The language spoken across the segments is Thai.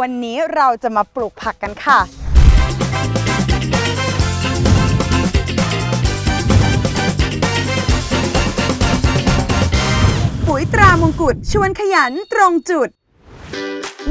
วันนี้เราจะมาปลูกผักกันค่ะ ปุ๋ยตรามงกุฎชวนขยันตรงจุด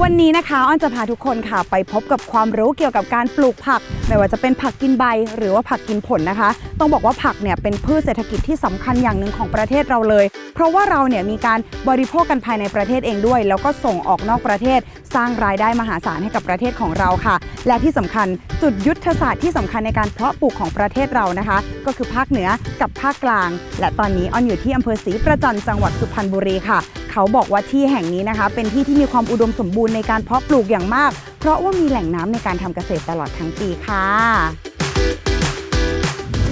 วันนี้นะคะอ้อนจะพาทุกคนค่ะไปพบกับความรู้เกี่ยวกับการปลูกผัก ไม่ว่าจะเป็นผักกินใบหรือว่าผักกินผลนะคะ ต้องบอกว่าผักเนี่ยเป็นพืชเศรษฐกิจที่สำคัญอย่างหนึ่งของประเทศเราเลย เพราะว่าเราเนี่ยมีการบริโภคกันภายในประเทศเองด้วย แล้วก็ส่งออกนอกประเทศ สร้างรายได้มหาศาลให้กับประเทศของเราค่ะ และที่สำคัญจุดยุทธศาสตร์ที่สำคัญในการเพาะปลูกของประเทศเรานะคะ ก็คือภาคเหนือกับภาคกลาง และตอนนี้อ้อนอยู่ที่อำเภอศรีประจันจังหวัดสุพรรณบุรีค่ะ เขาบอกว่าที่แห่งนี้นะคะ เป็นที่ที่มีความอุดมสมบูรณ์ในการเพาะปลูกอย่างมาก เพราะว่ามีแหล่งน้ำในการทำเกษตรตลอดทั้งปีค่ะ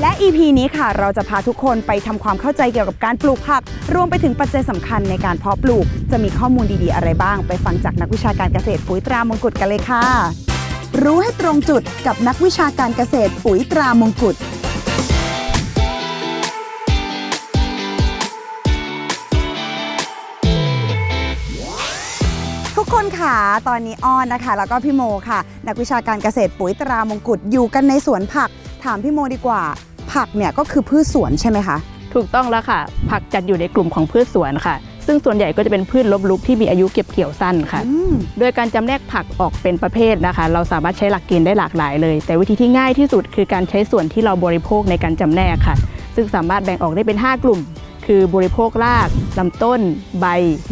และ EP นี้ค่ะ เราจะพาทุกคนไปทำความเข้าใจเกี่ยวกับการปลูกผัก รวมไปถึงปัจจัยสำคัญในการเพาะปลูก จะมีข้อมูลดีๆ อะไรบ้าง ไปฟังจากนักวิชาการเกษตรปุ๋ยตรามงกุฎกันเลยค่ะ รู้ให้ตรงจุดกับนักวิชาการเกษตรปุ๋ยตรามงกุฎ ทุกคนค่ะ ตอนนี้อ้อนนะคะ แล้วก็พี่โมค่ะ นักวิชาการเกษตรปุ๋ยตรามงกุฎอยู่กันในสวนผัก ถามพี่โมดีกว่า ผักเนี่ยก็คือพืชสวนใช่ไหมคะ ถูกต้องแล้วค่ะ ผักจัดอยู่ในกลุ่มของพืชสวนค่ะ ซึ่งส่วนใหญ่ก็จะเป็นพืชลบลุกที่มีอายุเก็บเกี่ยวสั้นค่ะ อืม โดยการจำแนกผักออกเป็นประเภทนะคะ เราสามารถใช้หลักเกณฑ์ได้หลากหลายเลย แต่วิธีที่ง่ายที่สุดคือการใช้ส่วนที่เราบริโภคในการจำแนกค่ะ ซึ่งสามารถแบ่งออกได้เป็น 5 กลุ่ม คือบริโภครากลำต้น ใบ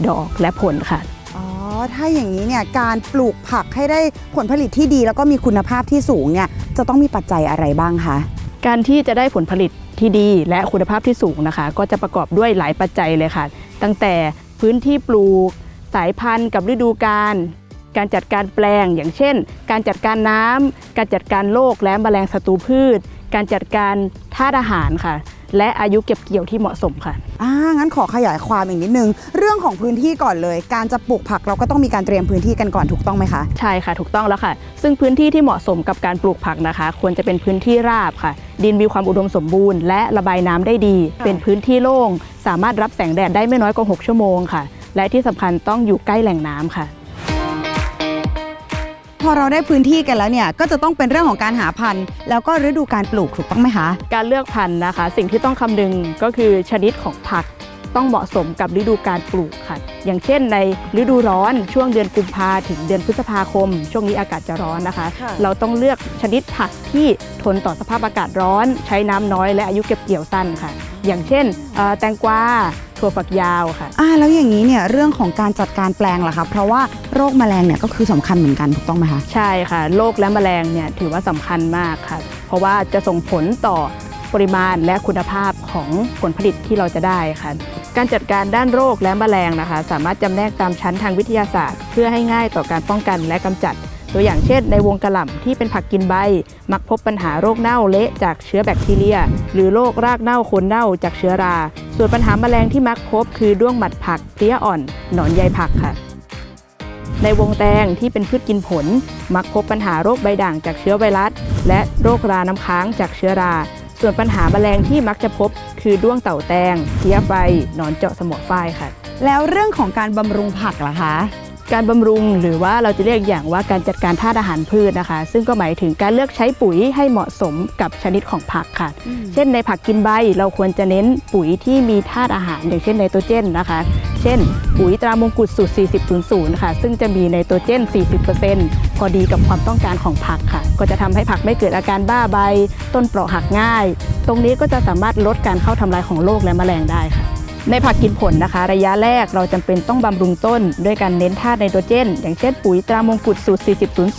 ดอกและผลค่ะอ๋อ ถ้าอย่างนี้เนี่ยการปลูกผักให้ได้ผลผลิตที่ดี แล้วก็มีคุณภาพที่สูงเนี่ยจะต้องมีปัจจัยอะไรบ้างคะการที่จะได้ผลผลิตที่ดีและคุณภาพที่สูงนะคะ ก็จะประกอบด้วยหลายปัจจัยเลยค่ะ ตั้งแต่พื้นที่ปลูก สายพันธุ์กับฤดูกาลการจัดการแปลงอย่างเช่น การจัดการน้ำการจัดการโรคและแมลงศัตรูพืช การจัดการธาตุอาหารค่ะ และอายุเก็บเกี่ยวที่เหมาะสมค่ะ อ่างั้นขอขยายความอีกนิดนึง เรื่องของพื้นที่ก่อนเลย การจะปลูกผักเราก็ต้องมีการเตรียมพื้นที่กันก่อนถูกต้องไหมคะ ใช่ค่ะถูกต้องแล้วค่ะ ซึ่งพื้นที่ที่เหมาะสมกับการปลูกผักนะคะ ควรจะเป็นพื้นที่ราบค่ะ ดินมีความอุดมสมบูรณ์ และระบายน้ำได้ดีค่ะเป็นพื้นที่โล่ง สามารถรับแสงแดดได้ไม่น้อยกว่า 6 ชั่วโมงค่ะ และที่สำคัญต้องอยู่ใกล้แหล่งน้ำค่ะ พอเราได้พื้นที่กันแล้วเนี่ยก็จะต้องเป็นเรื่องของการหาพันธุ์ แล้วก็ฤดูการปลูกถูกต้องไหมคะ การเลือกพันธุ์นะคะ สิ่งที่ต้องคำนึงก็คือชนิดของผักต้องเหมาะสมกับฤดูการปลูกค่ะ อย่างเช่นในฤดูร้อนช่วงเดือนกุมภาถึงเดือนพฤษภาคม ช่วงนี้อากาศจะร้อนนะคะค่ะเราต้องเลือกชนิดผักที่ทนต่อสภาพอากาศร้อน ใช้น้ำน้อยและอายุเก็บเกี่ยวสั้นค่ะ อย่างเช่นเอ่อแตงกวา ถั่วฝักยาวค่ะ อ่าแล้วอย่างนี้เนี่ยเรื่องของการจัดการแปลงล่ะคะเพราะว่าโรคแมลงเนี่ยก็คือสำคัญเหมือนกันถูกต้องไหมคะ ใช่ค่ะโรคและแมลงเนี่ยถือว่าสำคัญมากค่ะ เพราะว่าจะส่งผลต่อปริมาณและคุณภาพของผลผลิตที่เราจะได้ค่ะ การจัดการด้านโรคและแมลงนะคะ สามารถจำแนกตามชั้นทางวิทยาศาสตร์ เพื่อให้ง่ายต่อการป้องกันและกำจัด ตัวอย่างเช่นในวงกระหล่ำที่เป็นผักกินใบ มักพบปัญหาโรคเน่าเละจากเชื้อแบคทีเรีย หรือโรครากเน่าโคนเน่าจากเชื้อรา ส่วนปัญหาแมลงที่มักพบคือด้วงหมัดผักเพลี้ยอ่อน หนอนใยผักค่ะ ในวงแตงที่เป็นพืชกินผล มักพบปัญหาโรคใบด่างจากเชื้อไวรัส และโรคราน้ำค้างจากเชื้อรา ส่วนปัญหาแมลงที่มักจะพบ คือด้วงเต่าแตงเพลี้ยไฟหนอนเจาะสมอฝ้ายค่ะ แล้วเรื่องของการบำรุงผักล่ะคะ การบำรุงหรือว่าเราจะเรียกอย่างว่าการจัดการธาตุอาหารพืชนะคะ ซึ่งก็หมายถึงการเลือกใช้ปุ๋ยให้เหมาะสมกับชนิดของผักค่ะ เช่นในผักกินใบเราควรจะเน้นปุ๋ยที่มีธาตุอาหาร อย่างเช่นไนโตรเจนนะคะ เช่น ปุ๋ยตรามงกุฎสูตร 4000ค่ะ ซึ่งจะมีไนโตรเจน 40%พอดีกับความต้องการของผักค่ะ ก็จะทำให้ผักไม่เกิดอาการบ้าใบ ต้นเปราะหักง่าย ตรงนี้ก็จะสามารถลดการเข้าทำลายของโรคและแมลงได้ค่ะ ในผักกินผลนะคะ ระยะแรกเราจำเป็นต้องบำรุงต้น ด้วยการเน้นธาตุไนโตรเจน อย่างเช่นปุ๋ยตรามงกุฎสูตร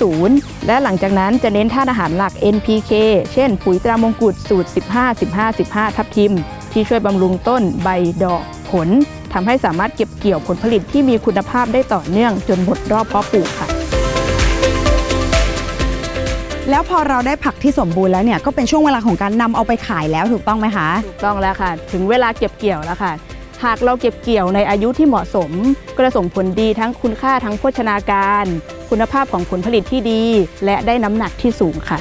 4000 และหลังจากนั้นจะเน้นธาตุอาหารหลัก NPK เช่น ปุ๋ยตรามงกุฎสูตร 15 15 15 ทับทิม ที่ช่วยบำรุงต้นใบดอกผลทำให้สามารถเก็บเกี่ยวผลผลิตที่มีคุณภาพได้ต่อเนื่องจนหมดรอบเพาะปลูกค่ะแล้วพอเราได้ผักที่สมบูรณ์แล้วเนี่ยก็เป็นช่วงเวลาของการนำเอาไปขายแล้วถูกต้องไหมคะ ถูกต้องแล้วค่ะ ถึงเวลาเก็บเกี่ยวแล้วค่ะ หากเราเก็บเกี่ยวในอายุที่เหมาะสม ก็จะส่งผลดีทั้งคุณค่าทั้งโภชนาการ คุณภาพของผลผลิตที่ดี และได้น้ำหนักที่สูงค่ะ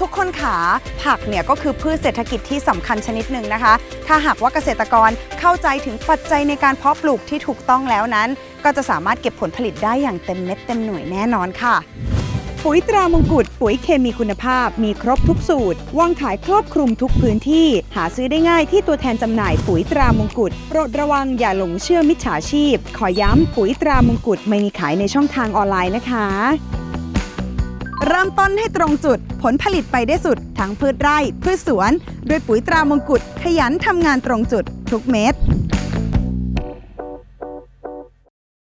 ทุกคนขาผักเนี่ยก็คือพืชเศรษฐกิจที่สำคัญชนิดหนึ่งนะคะ ถ้าหากว่าเกษตรกรเข้าใจถึงปัจจัยในการเพาะปลูกที่ถูกต้องแล้วนั้น ก็จะสามารถเก็บผลผลิตได้อย่างเต็มเม็ดเต็มหน่วยแน่นอนค่ะ ปุ๋ยตรามงกุฎปุ๋ยเคมีคุณภาพมีครบทุกสูตร วางขายครอบคลุมทุกพื้นที่ หาซื้อได้ง่ายที่ตัวแทนจำหน่ายปุ๋ยตรามงกุฎโปรดระวังอย่าหลงเชื่อมิจฉาชีพ ขอย้ำปุ๋ยตรามงกุฎไม่มีขายในช่องทางออนไลน์นะคะ เริ่มต้นให้ตรงจุด ผลผลิตไปได้สุด ทั้งพืชไร่พืชสวน ด้วยปุ๋ยตรามงกุฎขยันทำงานตรงจุด ทุกเม็ด